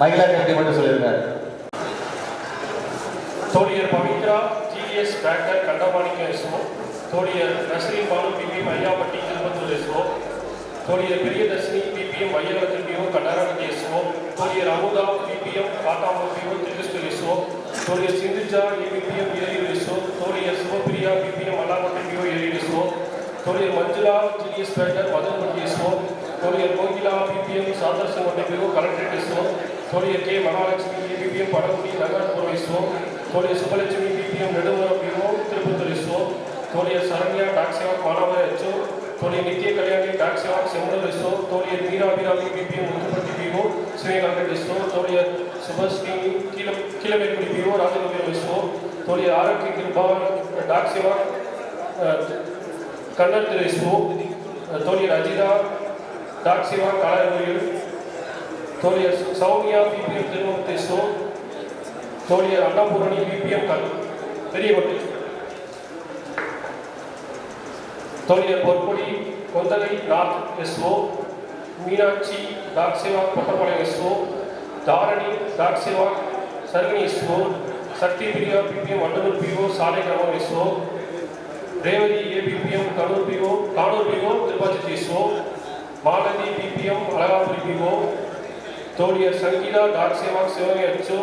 மகிழா கட்டி மட்டும் சொல்லியிருக்காரு தோழியர் பவித்ரா டிவிஎஸ் பேக்கர் கண்டபாணிக்க எஸ்ஓ தோழியர் நஸ்ரீ பானு பிபிஎம் ஐயாப்பட்டி திருப்பத்தூர் எஸ்ஓ தோழியர் பெரியதர்ஷினி பிபிஎம் ஐயவரத்தில் PO கண்டரானதி SO தோழியர் Amudha BPM Kattamur PO Tirusthur SO தோழியர் Sindhuja ABPM Eriyur SO தோழியர் Sivapriya BPM Allamatti PO Eriyur SO தோழியர் Manjula TVS Baker Madanpatti SO தோழியர் Kokila BPM Santharsan PO collectorate SO தோழியர் K Mahalakshmi ABPM Padagudi Nagarpuram SO தோழியர் Subalakshmi BPM Nedumaram PO Tiruppattur SO தோழியர் Saranya டாக்ஸிவா மாணவர் HO தோழியர் நித்திய கல்யாணி டாக்ஸிவா Semmur SO தோழியர் Meerabirami BPM Muthuppatti PO Srikanth SO தோழியர் Subashree கீழ கீழமேற்குடி PO Rajagopuram SO தோழியர் ஆரோக்கிய கிருபா டாக்ஸிவா கண்ணன் திரு SO தோழியர் அஜிதா டாக்ஸிவா காலர்கோயில் தோழியர் சௌமியா பிபிஎம் திருமணத்தை எஸ்ஓ தோழியர் அன்னபூரணி பிபிஎம் கல் Periyakottai தோழியர் Porkodi Kondagai north SO Meenakshi Dak Seva Kottapalayam SO Dharani Dak Seva Sarkini SO Sakthi Priya BPM Vandalur PO Salaigramam SO Revathi ABPM Karur PO Kanur PO Thiruppachi SO Malathi BPM Azhagapuri PO தோழியர் Sangeetha talk Seva சிவகை அச்சு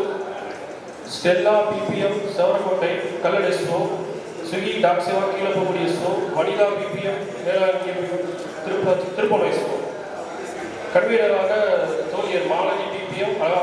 Stella BPM Savarakottai கல்லட் SO Suki talk Seva கீழப்பகுடி SO Vanitha BPM Velankanni Tirupati திருப்பணம் SO கன்வீனராக தோழியர் Malathi BPM அழகா